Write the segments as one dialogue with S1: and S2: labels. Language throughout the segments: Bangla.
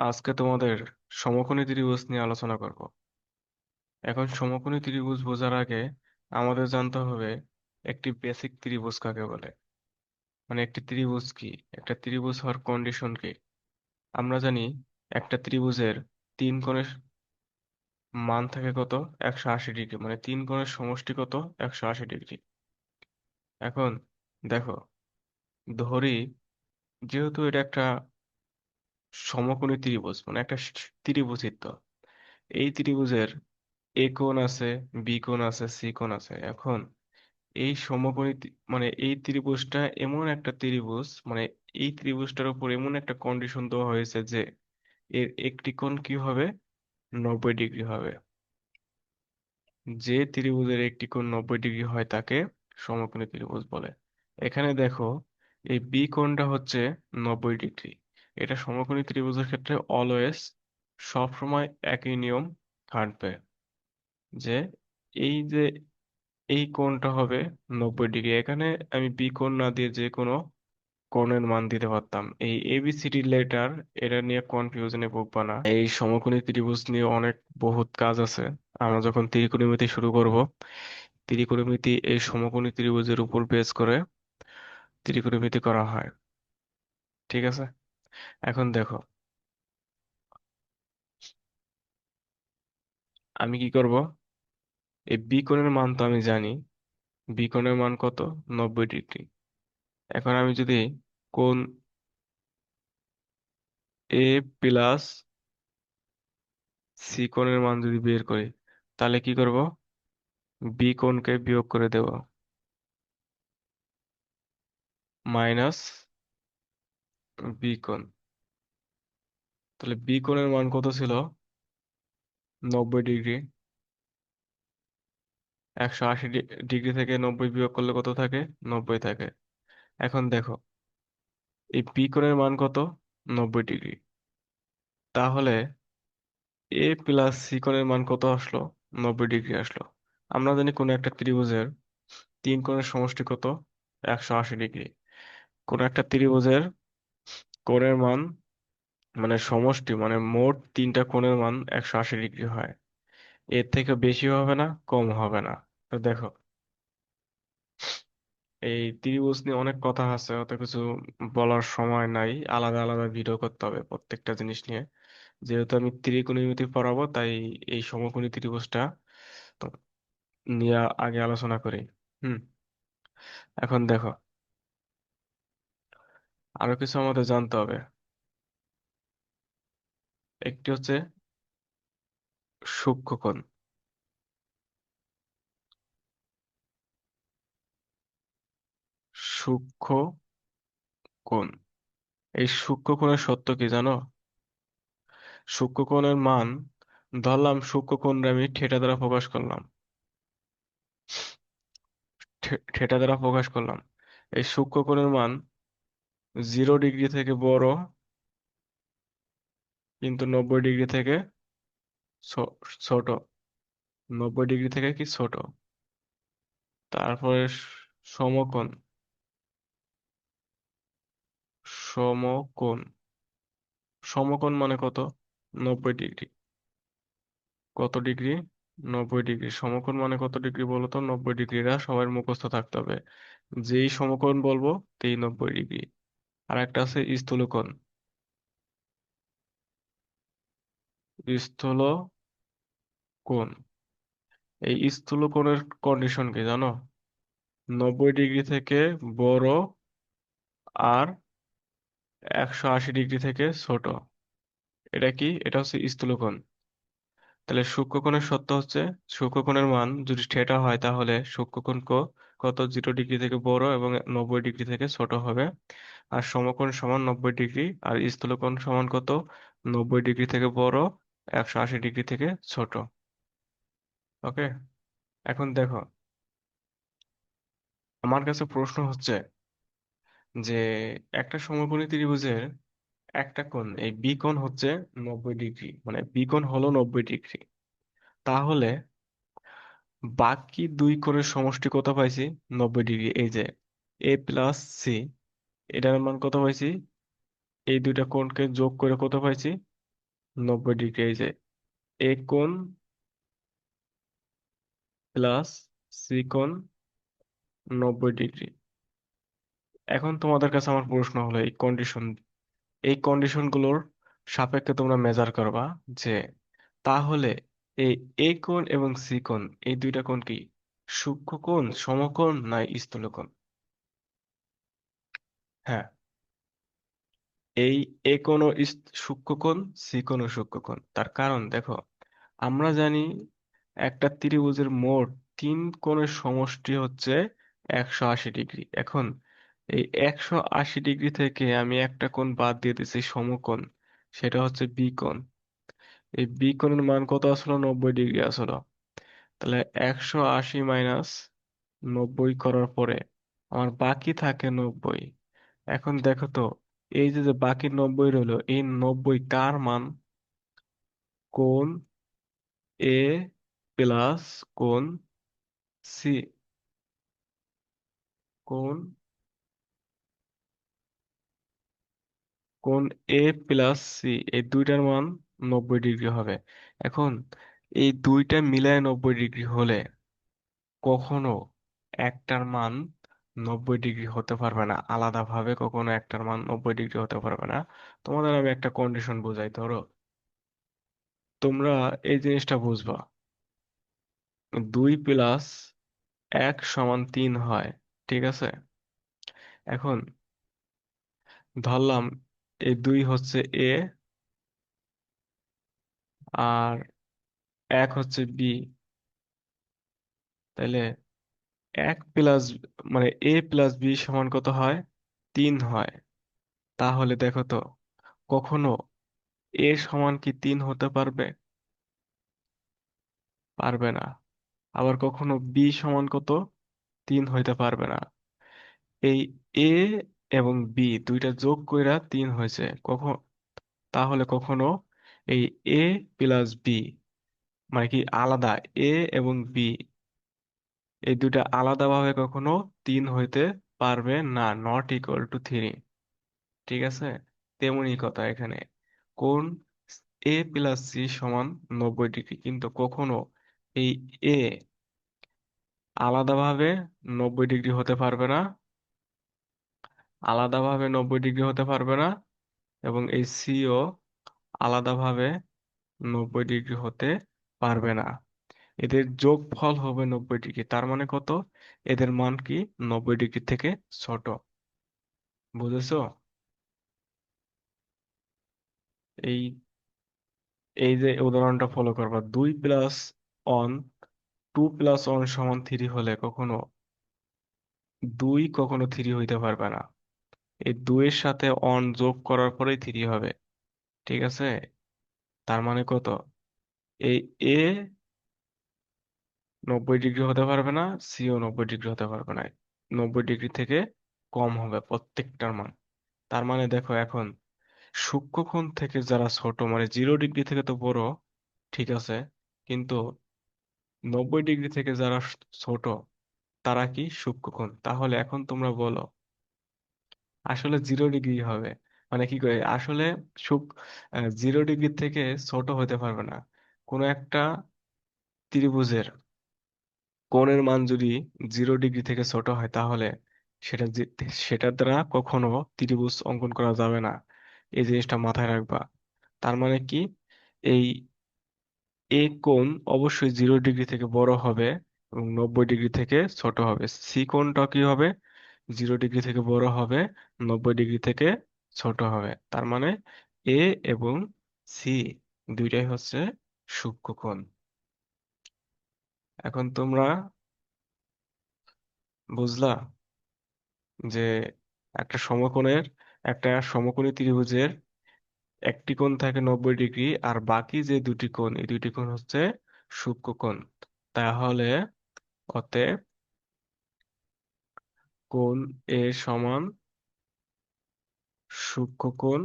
S1: আজকে তোমাদের সমকোণী ত্রিভুজ নিয়ে আলোচনা করব। এখন সমকোণী ত্রিভুজ বোঝার আগে আমাদের জানতে হবে একটি বেসিক ত্রিভুজ কাকে বলে? মানে একটি ত্রিভুজ কি? একটা ত্রিভুজ হওয়ার কন্ডিশন কি? আমরা জানি একটা ত্রিভুজের তিন কোণের মান থাকে কত? একশো আশি ডিগ্রি। মানে তিন কোণের সমষ্টি কত? একশো আশি ডিগ্রি। এখন দেখো, ধরি যেহেতু এটা একটা সমকোণী ত্রিভুজ মানে একটা ত্রিভুজিত এই ত্রিভুজের এ কোণ আছে, বি কোণ আছে, সি কোণ আছে। এখন এই সমকোণী মানে এই ত্রিভুজটা এমন একটা ত্রিভুজ মানে এই ত্রিভুজটার উপর এমন একটা কন্ডিশন দেওয়া হয়েছে যে এর একটি কোণ কি হবে? নব্বই ডিগ্রি হবে। যে ত্রিভুজের একটি কোণ নব্বই ডিগ্রি হয় তাকে সমকোণী ত্রিভুজ বলে। এখানে দেখো, এই বি কোণটা হচ্ছে নব্বই ডিগ্রি। এটা সমকোণী ত্রিভুজের ক্ষেত্রে অলওয়েজ সবসময় একই নিয়ম খাটবে যে এই যে এই কোণটা হবে নব্বই ডিগ্রি। এখানে আমি বি কোণ না দিয়ে যে কোনো কোণের মান দিতে পারতাম। এই এবিসিডি লেটার এটা নিয়ে কনফিউশনে ভুগবা না। এই সমকোণী ত্রিভুজ নিয়ে অনেক বহুত কাজ আছে। আমরা যখন ত্রিকোণমিতি শুরু করব, ত্রিকোণমিতি এই সমকোণী ত্রিভুজের উপর বেস করে ত্রিকোণমিতি করা হয়। ঠিক আছে? এখন দেখো। আমি কি করব? এই বি মান তো আমি জানি। বি মান কত? নব্বই ডিগ্রি। এখন আমি যদি কোণ এ প্লাস সি কোণের মান যদি বের করি, তাহলে কি করব? বি কোণকে বিয়োগ করে দেব। মাইনাস বি কোণ তাহলে বি কোণের মান কত ছিল? নব্বই ডিগ্রি। একশো আশি ডিগ্রি থেকে নব্বই বিয়োগ করলে কত থাকে? নব্বই থাকে। এখন দেখো, এই বি কোণের মান কত? নব্বই ডিগ্রি। তাহলে এ প্লাস সি কোণের মান কত আসলো? নব্বই ডিগ্রি আসলো। আমরা জানি কোন একটা ত্রিভুজের তিন কোণের সমষ্টি কত? একশো আশি ডিগ্রি। কোন একটা ত্রিভুজের কোণের মান মানে সমষ্টি মানে মোট তিনটা কোণের মান একশো আশি ডিগ্রি হয়। এর থেকে বেশি হবে না, কম হবে না। তো দেখো, এই ত্রিভুজ নিয়ে অনেক কথা আছে, অত কিছু বলার সময় নাই। আলাদা আলাদা ভিডিও করতে হবে প্রত্যেকটা জিনিস নিয়ে। যেহেতু আমি ত্রিকোণমিতি পড়াবো, তাই এই সমকোণী ত্রিভুজটা নিয়ে আগে আলোচনা করি। হুম, এখন দেখো আরও কিছু আমাদের জানতে হবে। একটি হচ্ছে সূক্ষ্মকোণ। সূক্ষ্ম কোণ এই সূক্ষ্ম সূক্ষ্মকোণের সত্য কি জানো? সূক্ষ্মকোণের মান ধরলাম সূক্ষ্ম সূক্ষ্মকোণটা আমি থিটা দ্বারা প্রকাশ করলাম। থিটা দ্বারা প্রকাশ করলাম। এই সূক্ষ্মকোণের মান জিরো ডিগ্রি থেকে বড় কিন্তু নব্বই ডিগ্রি থেকে ছোট। নব্বই ডিগ্রি থেকে কি ছোট? তারপরে সমকোণ। সমকোণ। সমকোণ মানে কত? নব্বই ডিগ্রি। কত ডিগ্রি? নব্বই ডিগ্রি। সমকোণ মানে কত ডিগ্রি বলো তো? নব্বই ডিগ্রিটা সবার মুখস্থ থাকতে হবে। যেই সমকোণ বলব, তেই নব্বই ডিগ্রি। আর একটা আছে স্থূলকোণ। স্থূল কোণ এই স্থূলকোণের কন্ডিশন কি জানো? নব্বই ডিগ্রি থেকে বড় আর একশো আশি ডিগ্রি থেকে ছোট। এটা কি? এটা হচ্ছে স্থূলকোণ। তাহলে সূক্ষ্ম কোণের সত্য হচ্ছে, সূক্ষ্মকোণের মান যদি থিটা হয় তাহলে সূক্ষ্মকোণ ক- কত জিরো ডিগ্রি থেকে বড় এবং নব্বই ডিগ্রি থেকে ছোট হবে। আর সমকোণ সমান নব্বই ডিগ্রি, আর স্থূলকোণ সমান কত? নব্বই ডিগ্রি থেকে বড়, একশো আশি ডিগ্রি থেকে ছোট। ওকে? এখন দেখো, আমার কাছে প্রশ্ন হচ্ছে যে একটা সমকোণী ত্রিভুজের একটা কোণ, এই বি কোণ হচ্ছে নব্বই ডিগ্রি মানে বি কোণ হলো নব্বই ডিগ্রি। তাহলে বাকি দুই কোণের সমষ্টি কত পাইছি? নব্বই ডিগ্রি। এই যে এ প্লাস সি এটার মান কত পাইছি? এই দুইটা কোণকে যোগ করে কত পাইছি? নব্বই ডিগ্রি। এই যে এ কোণ প্লাস সি কোণ নব্বই ডিগ্রি। এখন তোমাদের কাছে আমার প্রশ্ন হলো এই কন্ডিশন এই কন্ডিশনগুলোর সাপেক্ষে তোমরা মেজার করবা যে তাহলে এই এ কোণ এবং সি কোণ, এই দুইটা কোণ কি সূক্ষ্মকোণ সমকোণ না স্থূলকোণ হ্যাঁ। এই এ কোণ সূক্ষ্মকোণ সি কোণ। সূক্ষ্মকোণ তার কারণ দেখো, আমরা জানি একটা ত্রিভুজের মোট তিন কোণের সমষ্টি হচ্ছে একশো আশি ডিগ্রি। এখন এই একশো আশি ডিগ্রি থেকে আমি একটা কোণ বাদ দিয়ে দিচ্ছি সমকোণ, সেটা হচ্ছে বি কোণ। এই বি কোণের মান কত আসলো? নব্বই ডিগ্রি আসলো। তাহলে একশো আশি মাইনাস নব্বই করার পরে আমার বাকি থাকে নব্বই। এখন দেখো তো, এই যে যে বাকি নব্বই রইল, এই নব্বই কার মান? কোণ এ প্লাস কোণ সি কোণ কোণ এ প্লাস সি এই দুইটার মান নব্বই ডিগ্রি হবে। এখন এই দুইটা মিলায় নব্বই ডিগ্রি হলে কখনো একটার মান নব্বই ডিগ্রি হতে পারবে না। আলাদাভাবে কখনো একটার মান নব্বই ডিগ্রি হতে পারবে না। তোমাদের আমি একটা কন্ডিশন বোঝাই, ধরো। তোমরা এই জিনিসটা বুঝবা। দুই প্লাস এক সমান তিন হয়, ঠিক আছে? এখন ধরলাম এই দুই হচ্ছে এ আর এক হচ্ছে বি তাহলে এক প্লাস মানে এ প্লাস বি সমান কত হয়? তিন হয়। তাহলে দেখো তো, কখনো এ সমান কি তিন হতে পারবে? পারবে না। আবার কখনো বি সমান কত? তিন হইতে পারবে না। এই এ এবং বি দুইটা যোগ কইরা তিন হয়েছে। কখন, তাহলে কখনো এই এ প্লাস বি মানে কি আলাদা এ এবং বি এই দুটা আলাদাভাবে কখনো তিন হইতে পারবে না নট ইকুয়াল টু থ্রি ঠিক আছে? তেমনি কথা এখানে। কোন এ প্লাস সি সমান নব্বই ডিগ্রি, কিন্তু কখনো এই এ আলাদাভাবে নব্বই ডিগ্রি হতে পারবে না, আলাদাভাবে নব্বই ডিগ্রি হতে পারবে না, এবং এই সিও আলাদাভাবে নব্বই ডিগ্রি হতে পারবে না। এদের যোগফল হবে নব্বই ডিগ্রি। তার মানে কত? এদের মান কি? নব্বই ডিগ্রি থেকে ছোট। বুঝেছ? এই এই যে উদাহরণটা ফলো করবা, দুই plus one two plus one সমান থ্রি হলে কখনো দুই কখনো থ্রি হইতে পারবে না। এই দুইয়ের সাথে অন যোগ করার পরেই থ্রি হবে। ঠিক আছে? তার মানে কত? এই এ নব্বই ডিগ্রি হতে পারবে না সিও নব্বই ডিগ্রি হতে পারবে না। নব্বই ডিগ্রি থেকে কম হবে প্রত্যেকটার মান। তার মানে দেখো এখন সূক্ষ্মকোণ থেকে যারা ছোট মানে জিরো ডিগ্রি থেকে তো বড়, ঠিক আছে? কিন্তু নব্বই ডিগ্রি থেকে যারা ছোট, তারা কি সূক্ষ্মকোণ তাহলে এখন তোমরা বলো, আসলে জিরো ডিগ্রি হবে। মানে কি করে? আসলে সুখ জিরো ডিগ্রি থেকে ছোট হতে পারবে না। কোনো একটা ত্রিভুজের কোণের মান যদি জিরো ডিগ্রি থেকে ছোট হয়, তাহলে সেটা সেটার দ্বারা কখনো ত্রিভুজ অঙ্কন করা যাবে না। এই জিনিসটা মাথায় রাখবা। তার মানে কি? এই এ কোণ অবশ্যই জিরো ডিগ্রি থেকে বড় হবে এবং নব্বই ডিগ্রি থেকে ছোট হবে। সি কোণটা কি হবে? জিরো ডিগ্রি থেকে বড় হবে, নব্বই ডিগ্রি থেকে ছোট হবে। তার মানে এ এবং সি দুইটাই হচ্ছে সূক্ষ্মকোণ এখন তোমরা বুঝলা যে একটা সমকোণের, একটা সমকোণী ত্রিভুজের একটি কোণ থাকে নব্বই ডিগ্রি আর বাকি যে দুটি কোণ, এই দুটি কোণ হচ্ছে সূক্ষ্মকোণ তাহলে অতএব কোণ এ সমান সূক্ষ্মকোণ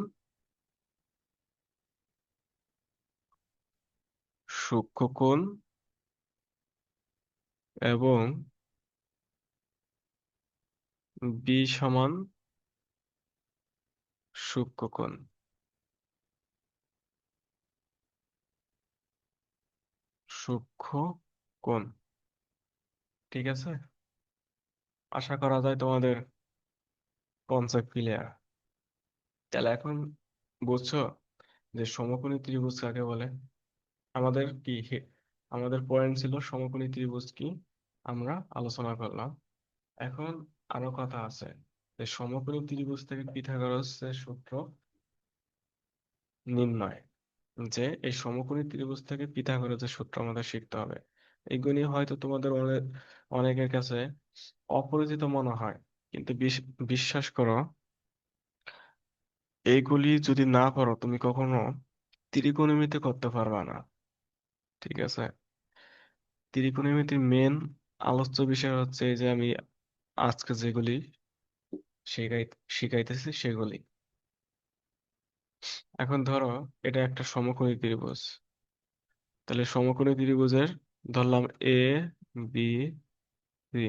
S1: সূক্ষ্মকোণ এবং বি সমান সূক্ষ্মকোণ। সূক্ষ্ম কোণ ঠিক আছে? আশা করা যায় তোমাদের কনসেপ্ট ক্লিয়ার তাহলে এখন বুঝছ যে সমকোণী ত্রিভুজ কাকে বলে? আমাদের কি আমাদের পয়েন্ট ছিল সমকোণী ত্রিভুজ কি আমরা আলোচনা করলাম। এখন আরও কথা আছে যে সমকোণী ত্রিভুজ থেকে পিথাগোরাসের সূত্র নির্ণয় যে এই সমকোণী ত্রিভুজ থেকে পিথাগোরাসের সূত্র আমাদের শিখতে হবে। এইগুলি হয়তো তোমাদের অনেক অনেকের কাছে অপরিচিত মনে হয়, কিন্তু বিশ- বিশ্বাস করো এইগুলি যদি না পারো, তুমি কখনো ত্রিকোণমিতি করতে পারবা না। ঠিক আছে? ত্রিকোণমিতির মেন আলোচ্য বিষয় হচ্ছে এই যে আমি আজকে যেগুলি শিখাই, শিখাইতেছি সেগুলি। এখন ধরো, এটা একটা সমকোণী ত্রিভুজ। তাহলে সমকোণী ত্রিভুজের ধরলাম এ বি সি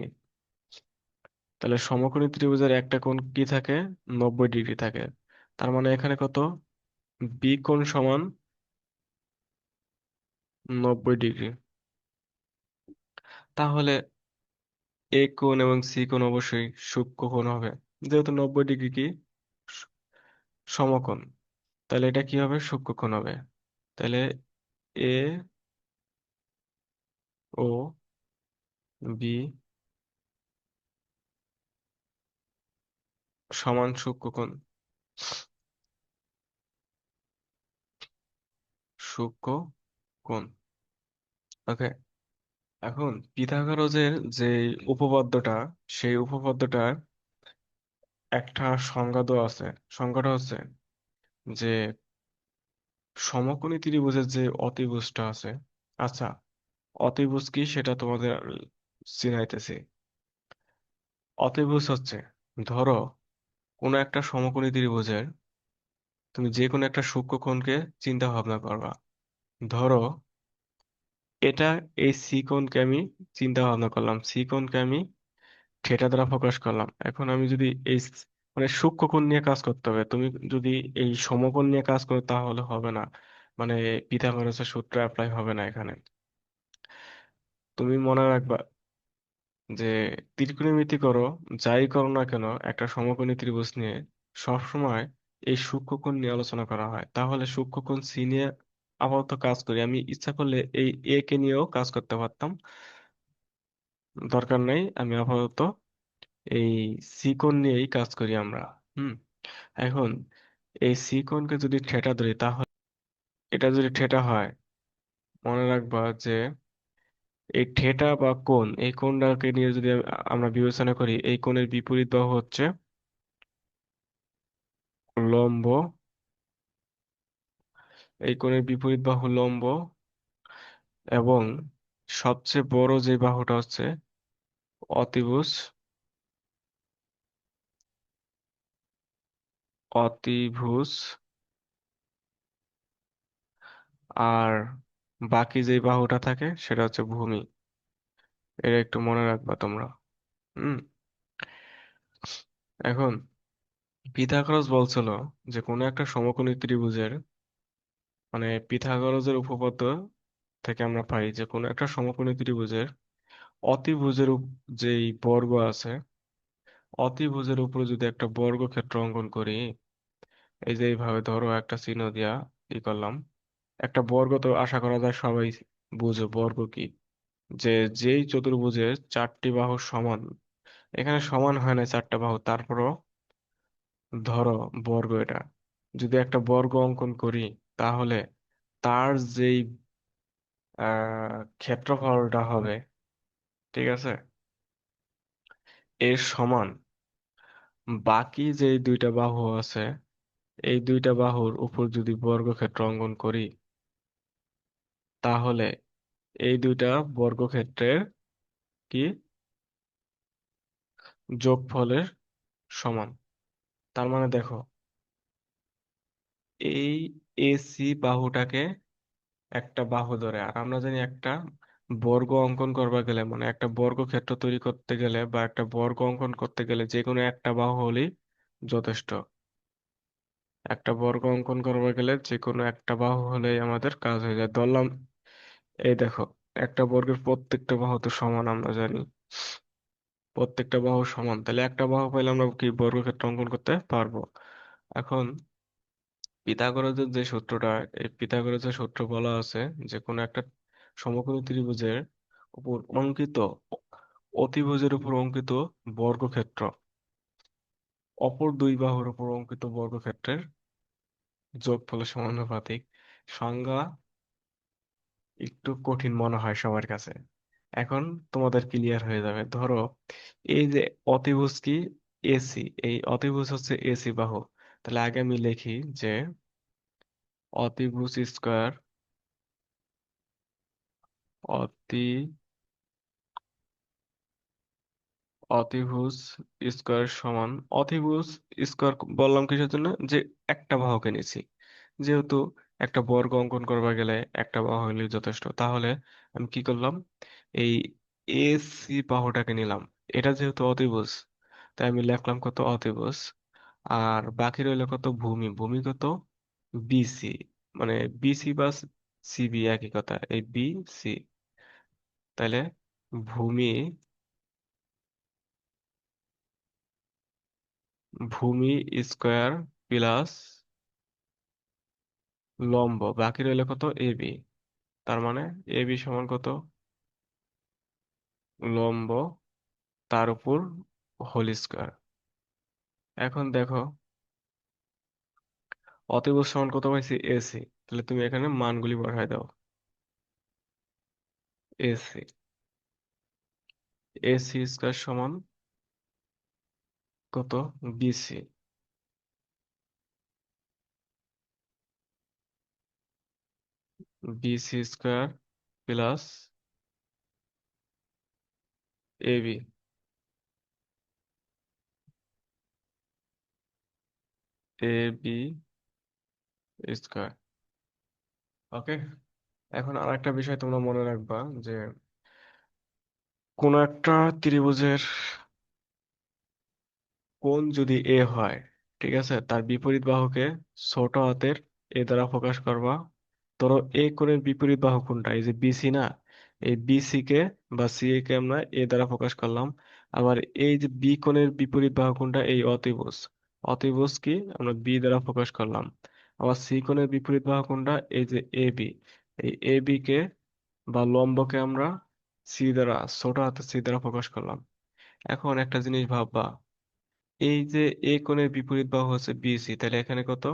S1: তাহলে সমকোণী ত্রিভুজের একটা কোণ কি থাকে? নব্বই ডিগ্রি থাকে। তার মানে এখানে কত? বি কোণ সমান নব্বই ডিগ্রি। তাহলে এ কোণ এবং সি কোণ অবশ্যই সূক্ষ্ম কোণ হবে। যেহেতু নব্বই ডিগ্রি কি? সমকোণ। তাহলে এটা কি হবে? সূক্ষ্ম কোণ হবে। তাহলে এ ও বি সমান সূক্ষ্ম কোণ। সূক্ষ্ম কোণ। ওকে, এখন পিথাগোরাসের যে উপপাদ্যটা, সেই উপপাদ্যটার একটা সংজ্ঞা দেওয়া আছে। সংজ্ঞাটা হচ্ছে যে সমকোণী ত্রিভুজের যে অতিভুজটা আছে আচ্ছা অতিভুজ কি সেটা তোমাদের চিনাইতেছি। অতিভুজ হচ্ছে, ধরো কোনো একটা সমকোণী ত্রিভুজের তুমি যে কোনো একটা সূক্ষ্মকোণকে চিন্তা ভাবনা করবা। ধরো, এটা এই সি কোণকে আমি চিন্তা ভাবনা করলাম। সি কোণকে আমি থিটা দ্বারা প্রকাশ করলাম। এখন আমি যদি এই মানে সূক্ষ্মকোণ নিয়ে কাজ করতে হবে, তুমি যদি এই সমকোণ নিয়ে কাজ করো তাহলে হবে না। মানে পিথাগোরাসের সূত্র অ্যাপ্লাই হবে না এখানে। তুমি মনে রাখবা যে ত্রিকোণমিতি করো, যাই করো না কেন, একটা সমকোণী ত্রিভুজ নিয়ে সবসময় এই সূক্ষ্মকোণ নিয়ে আলোচনা করা হয়। তাহলে সূক্ষ্মকোণ সি নিয়ে আপাতত কাজ করি। আমি ইচ্ছা করলে এই এ কে নিয়েও কাজ করতে পারতাম। দরকার নেই, আমি আপাতত এই সি কোণ নিয়েই কাজ করি আমরা। হুম, এখন এই সি কোণকে যদি থিটা ধরি, তাহলে এটা যদি থিটা হয়, মনে রাখবা যে এই থিটা বা কোণ, এই কোণটাকে নিয়ে যদি আমরা বিবেচনা করি, এই কোণের বিপরীত বাহু হচ্ছে লম্ব। এই কোণের বিপরীত বাহু লম্ব এবং সবচেয়ে বড় যে বাহুটা হচ্ছে অতিভুজ অতিভুজ, আর বাকি যে বাহুটা থাকে, সেটা হচ্ছে ভূমি। এটা একটু মনে রাখবা তোমরা। হুম। এখন পিথাগোরাস বলছিল যে, কোনো একটা সমকোণী ত্রিভুজের মানে পিথাগোরাসের উপপাদ্য থেকে আমরা পাই যে, কোনো একটা সমকোণী ত্রিভুজের অতিভুজের যেই বর্গ আছে, অতিভুজের উপরে যদি একটা বর্গক্ষেত্র অঙ্কন করি, এই যে এইভাবে ধরো একটা চিহ্ন দিয়া ই করলাম একটা বর্গ তো আশা করা যায় সবাই বুঝো, বর্গ কি? যে যেই চতুর্ভুজের চারটি বাহু সমান, এখানে সমান হয় না চারটা বাহু, তারপরও ধরো বর্গ এটা। যদি একটা বর্গ অঙ্কন করি, তাহলে তার যেই ক্ষেত্রফলটা হবে, ঠিক আছে? এর সমান বাকি যেই দুইটা বাহু আছে, এই দুইটা বাহুর উপর যদি বর্গক্ষেত্র অঙ্কন করি তাহলে এই দুইটা বর্গক্ষেত্রের কি? যোগফলের সমান। তার মানে দেখো, এই এসি বাহুটাকে একটা বাহু ধরে, আর আমরা জানি একটা বর্গ অঙ্কন করবা গেলে মানে একটা বর্গক্ষেত্র তৈরি করতে গেলে বা একটা বর্গ অঙ্কন করতে গেলে যে কোনো একটা বাহু হলেই যথেষ্ট। একটা বর্গ অঙ্কন করবা গেলে যে কোনো একটা বাহু হলেই আমাদের কাজ হয়ে যায়। ধরলাম এই দেখো, একটা বর্গের প্রত্যেকটা বাহু তো সমান আমরা জানি। প্রত্যেকটা বাহু সমান। তাহলে একটা বাহু পাইলে আমরা কি বর্গক্ষেত্র অঙ্কন করতে পারব? এখন পিথাগোরাসের যে সূত্রটা, এই পিথাগোরাসের সূত্র বলা আছে যে কোনো একটা সমকোণী ত্রিভুজের উপর অঙ্কিত, অতিভুজের উপর অঙ্কিত বর্গক্ষেত্র। অপর দুই বাহুর উপর অঙ্কিত বর্গক্ষেত্রের যোগফলের সমানুপাতিক সংজ্ঞা একটু কঠিন মনে হয় সবার কাছে। এখন তোমাদের ক্লিয়ার হয়ে যাবে। ধরো, এই যে অতিভুজ কি? এসি এই অতিভুজ হচ্ছে এসি বাহু। তাহলে আগে আমি লিখি যে অতিভুজ স্কয়ার অতি অতিভুজ স্কয়ার সমান, অতিভুজ স্কয়ার বললাম কিসের জন্য? যে একটা বাহুকে নিছি যেহেতু একটা বর্গ অঙ্কন করবা গেলে একটা বাহু হলেই যথেষ্ট। তাহলে আমি কি করলাম? এই এসি বাহুটাকে নিলাম। এটা যেহেতু অতিভুজ তাই আমি লিখলাম কত অতিভুজ আর বাকি রইল কত? ভূমি। ভূমি কত? বিসি মানে বিসি বা সিবি একই কথা। এই বি সি তাহলে ভূমি ভূমি স্কোয়ার প্লাস লম্ব, বাকি রইল কত? এবি তার মানে এবি সমান কত? লম্ব, তার উপর হোল স্কয়ার। এখন দেখো অতিভুজ সমান কত পাইছি? এসি তাহলে তুমি এখানে মানগুলি বসায় দাও। এসি এসি স্কয়ার সমান কত? BC BC square plus AB AB square okay এখন আর একটা বিষয় তোমরা মনে রাখবা যে কোন একটা ত্রিভুজের কোণ যদি এ হয়, ঠিক আছে, তার বিপরীত বাহুকে ছোট হাতের এ দ্বারা প্রকাশ করবা। ধরো এ কোণের বিপরীত বাহু কোনটা? এই যে বিসি না? এই বিসি কে বা সি কে আমরা এ দ্বারা প্রকাশ করলাম। আবার এই যে বি কোণের বিপরীত বাহু কোনটা? এই অতিভুজ। অতিভুজ কি? আমরা বি দ্বারা প্রকাশ করলাম। আবার সি কোণের বিপরীত বাহু কোনটা? এই যে এ বি এই এ বি কে বা লম্বকে আমরা সি দ্বারা, ছোট হাতে সি দ্বারা প্রকাশ করলাম। এখন একটা জিনিস ভাববা। এই যে এ কোণের বিপরীত বাহু হচ্ছে বিসি তাহলে এখানে কত?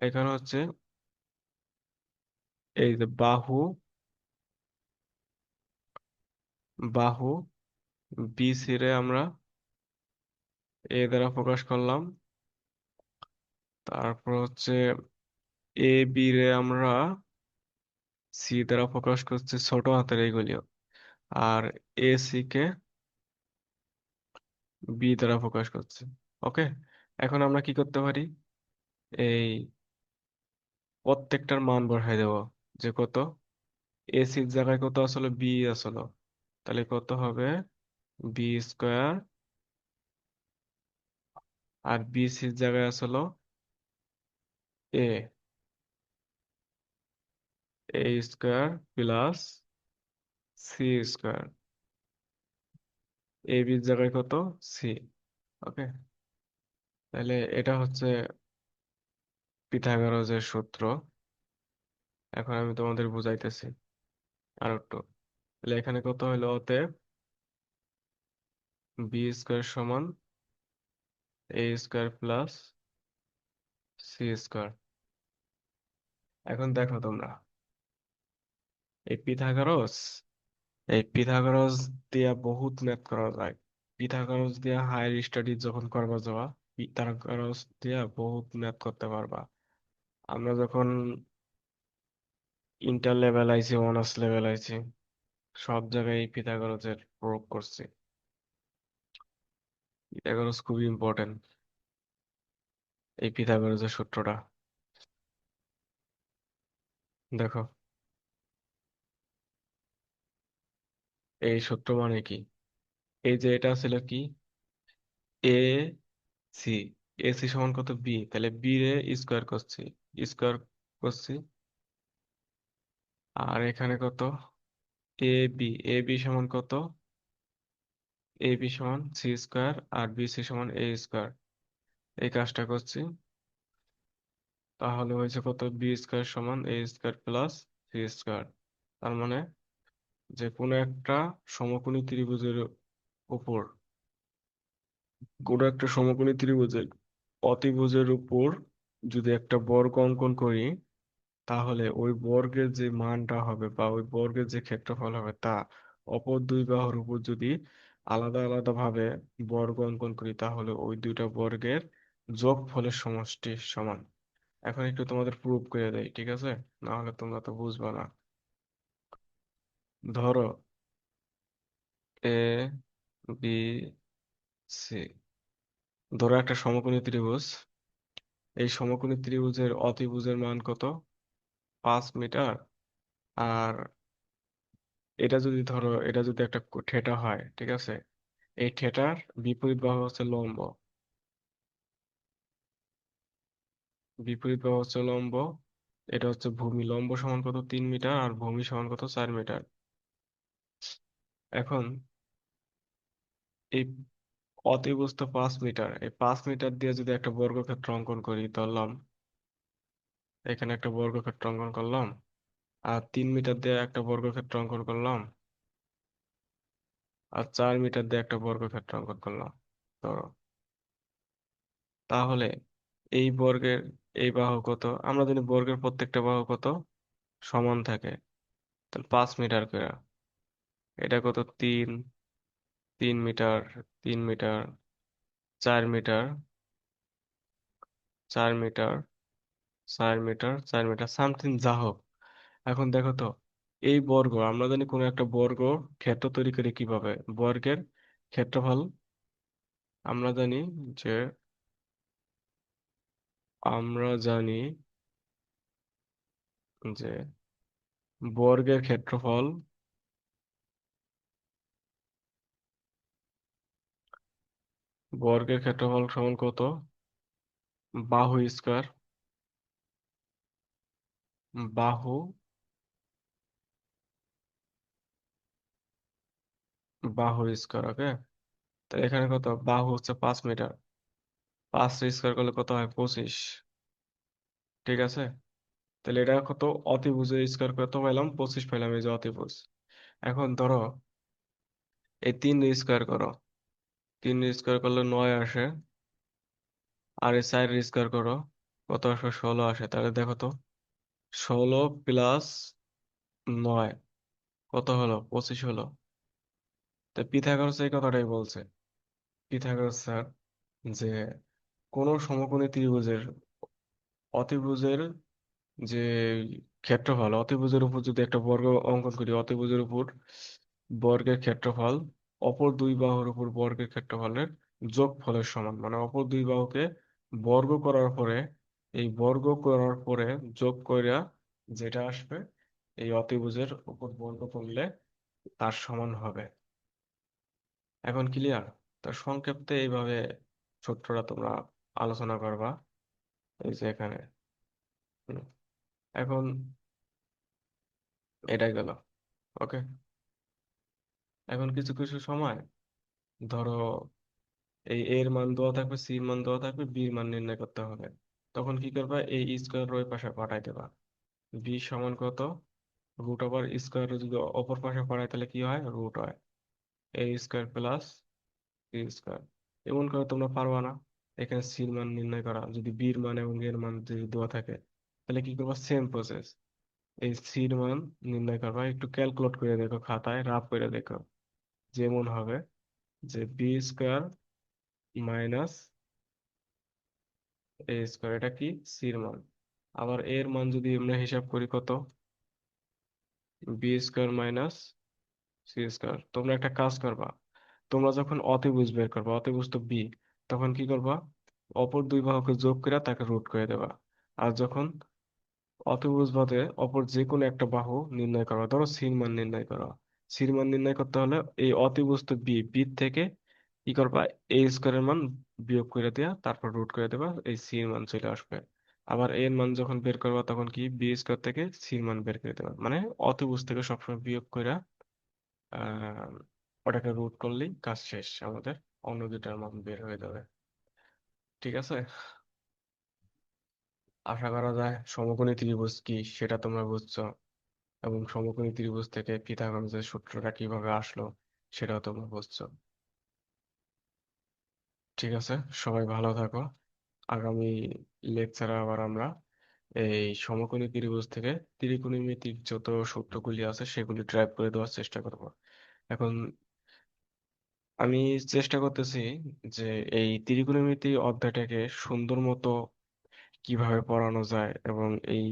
S1: এখানে হচ্ছে এই যে বাহু বাহু বিসি রে আমরা এ দ্বারা প্রকাশ করলাম। তারপর হচ্ছে এ, বি রে আমরা সি দ্বারা প্রকাশ করছি ছোট হাতের এইগুলিও আর এ, সি কে বি দ্বারা প্রকাশ করছি। ওকে? এখন আমরা কি করতে পারি? এই প্রত্যেকটার মান বসাই দেব। যে কত? এ এসির জায়গায় কত আসলে? বি আসলো। তাহলে কত হবে? বি স্কোয়ার আর বি সির জায়গায় আসলো? A A square plus C square A বির জায়গায় কত? সি ওকে তাহলে এটা হচ্ছে পিথাগোরাসের সূত্র। এখন আমি তোমাদের বুঝাইতেছি। আর একটু তাহলে এখানে কত হলো অতএব? বি স্কোয়ার সমান A square plus C square. এখন দেখো তোমরা, এই পিথাগোরাস এই পিথাগোরাস দিয়া বহুত ম্যাথ করা যায়। পিথাগোরাস দিয়া হায়ার স্টাডি যখন করবা যাওয়া, পিথাগোরাস দিয়া বহুত ম্যাথ করতে পারবা। আমরা যখন ইন্টার লেভেল আইছি অনার্স লেভেল আইছি, সব জায়গায় পিথাগোরাসের প্রয়োগ করছি। পিথাগোরাস খুবই ইম্পর্টেন্ট এই পিথাগোরাসের সূত্রটা। দেখো, এই সূত্র মানে কি? এই যে এটা ছিল কি? এ সি এ সি সমান কত? বি তাহলে বি রে স্কোয়ার করছি। স্কোয়ার করছি। আর এখানে কত? এ, বি এ, বি সমান কত? এ, বি সমান সি স্কোয়ার আর বি, সি সমান এ স্কোয়ার। এই কাজটা করছি। তাহলে হয়েছে কত? বি স্কোয়ার সমান A square plus C square. তার মানে যে কোনো একটা সমকোণী ত্রিভুজের উপর, কোনো একটা সমকোণী ত্রিভুজের অতিভুজের উপর যদি একটা বর্গ অঙ্কন করি, তাহলে ওই বর্গের যে মানটা হবে বা ওই বর্গের যে ক্ষেত্রফল হবে, তা অপর দুই বাহুর উপর যদি আলাদা আলাদা ভাবে বর্গ অঙ্কন করি, তাহলে ওই দুইটা বর্গের যোগফলের সমষ্টি সমান। এখন একটু তোমাদের প্রুফ করে দেই, ঠিক আছে? না হলে তোমরা তো বুঝবা না। ধরো এ বি সি ধরো একটা সমকোণী ত্রিভুজ। এই সমকোণী ত্রিভুজের অতিভুজের মান কত? পাঁচ মিটার। আর এটা যদি ধরো, এটা যদি একটা থেটা হয়, ঠিক আছে? এই থেটার বিপরীত বাহু হচ্ছে লম্ব। বিপরীত বাহু হচ্ছে লম্ব। এটা হচ্ছে ভূমি। লম্ব সমান কত? তিন মিটার। আর ভূমি সমান কত? চার মিটার। এখন এই অতিভুজ তো পাঁচ মিটার। এই পাঁচ মিটার দিয়ে যদি একটা বর্গক্ষেত্র অঙ্কন করি, ধরলাম এখানে একটা বর্গক্ষেত্র অঙ্কন করলাম, আর তিন মিটার দিয়ে একটা বর্গক্ষেত্র অঙ্কন করলাম, আর চার মিটার দিয়ে একটা বর্গক্ষেত্র অঙ্কন করলাম। ধরো। তাহলে এই বর্গের এই বাহু কত? আমরা জানি বর্গের প্রত্যেকটা বাহু কত? সমান থাকে। তাহলে পাঁচ মিটার করে। এটা কত? তিন। তিন মিটার তিন মিটার, চার মিটার চার মিটার চার মিটার চার মিটার, সামথিং যা হোক। এখন দেখো তো, এই বর্গ, আমরা জানি কোনো একটা বর্গ ক্ষেত্র তৈরি করি কীভাবে? বর্গের ক্ষেত্রফল আমরা জানি যে, আমরা জানি যে, বর্গের ক্ষেত্রফল বর্গের ক্ষেত্রফল সমান কত? বাহু স্কয়ার। বাহু বাহু স্কয়ার, ওকে? তাহলে এখানে কত? বাহু হচ্ছে পাঁচ মিটার। পাঁচ স্কয়ার করলে কত হয়? পঁচিশ। ঠিক আছে? তাহলে এটা কত? অতিভুজের স্কয়ার কত পেলাম পঁচিশ পেলাম এই যে অতিভুজ। এখন ধরো, এই তিন স্কয়ার করো। তিন স্কয়ার করলে নয় আসে। আর এই চার স্কয়ার করো, কত আসে? ষোলো আসে। তাহলে দেখো তো, ষোলো প্লাস নয়, কত হলো? পঁচিশ হলো। তো পিথাগোরাস এই কথাটাই বলছে। পিথাগোরাস স্যার যে কোন সমকোণী ত্রিভুজের অতিভুজের যে ক্ষেত্রফল, অতিভুজের উপর যদি একটা বর্গ অঙ্কন করি, অতিভুজের উপর বর্গের ক্ষেত্রফল অপর দুই বাহুর উপর বর্গের ক্ষেত্রফলের যোগফলের সমান। মানে অপর দুই বাহুকে বর্গ করার পরে, এই বর্গ করার পরে যোগ কইরা যেটা আসবে, এই অতিভুজের উপর বর্গ করলে তার সমান হবে। এখন ক্লিয়ার তো সংক্ষেপে এইভাবে সূত্রটা তোমরা আলোচনা করবা। এই যে এখানে। এখন এটাই গেল। ওকে এখন কিছু কিছু সময় ধরো এই এর মান দেওয়া থাকবে সির মান দেওয়া থাকবে বির মান নির্ণয় করতে হবে। তখন কি করবা? এই স্কোয়ার ওই পাশে পাঠাই দেবা। বি সমান কত? রুট ওভার স্কোয়ার যদি অপর পাশে পাঠাই, তাহলে কি হয়? রুট হয়। A square plus B square এমন করে তোমরা পারবা না। এখানে সির মান নির্ণয় করা। যদি বির মান এবং এর মান যদি দেওয়া থাকে, তাহলে কি করবা? সেম প্রসেস এই সির মান নির্ণয় করবা। একটু ক্যালকুলেট করে দেখো খাতায় রাফ করে দেখো। যেমন হবে যে B square minus A square এটা কি? সির মান। আবার এর মান যদি আমরা হিসাব করি কত? B square minus C square তোমরা একটা কাজ করবা, তোমরা যখন অতিভুজ বের করবা, অতিভুজ তো বি তখন কি করবা? অপর দুই বাহুকে যোগ করে তাকে রুট করে দেবা। আর যখন অতিভুজ বাদে অপর যে কোনো একটা বাহু নির্ণয় করবা, ধরো সির মান নির্ণয় করো। সির মান নির্ণয় করতে হলে এই অতিভুজ তো বি বি থেকে কি করবা? এ স্কোয়ারের মান বিয়োগ করে দেয়া তারপর রুট করে দেবা, এই সির মান চলে আসবে। আবার এর মান যখন বের করবা তখন কি? বি স্কোয়ার থেকে সির মান বের করে দেবা। মানে অতিভুজ থেকে সবসময় বিয়োগ আহ, ওটাকে রুট করলেই কাজ শেষ। আমাদের অন্য দুটার মান বের হয়ে যাবে। ঠিক আছে? আশা করা যায়, সমকোণী ত্রিভুজ কি? সেটা তোমরা বুঝছ। এবং সমকোণী ত্রিভুজ থেকে পিথাগোরাসের সূত্রটা কীভাবে আসলো, সেটাও তোমরা বুঝছ। ঠিক আছে, সবাই ভালো থাকো। আগামী লেকচারে আবার আমরা এই সমকোণী ত্রিভুজ থেকে ত্রিকোণমিতিক যত সূত্রগুলি আছে, সেগুলি ড্রাইভ করে দেওয়ার চেষ্টা করব। এখন আমি চেষ্টা করতেছি যে এই ত্রিকোণমিতি অধ্যায়টাকে সুন্দর মতো কীভাবে পড়ানো যায় এবং এই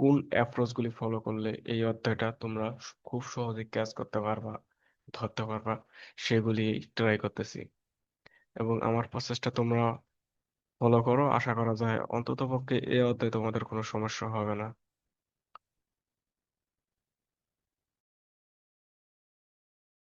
S1: কোন অ্যাপ্রোচ গুলি ফলো করলে এই অধ্যায়টা তোমরা খুব সহজে ক্যাচ করতে পারবা, ধরতে পারবা, সেগুলি ট্রাই করতেছি। এবং আমার প্রসেসটা তোমরা ফলো করো, আশা করা যায় অন্ততপক্ষে এই অধ্যায়ে তোমাদের কোনো সমস্যা হবে না।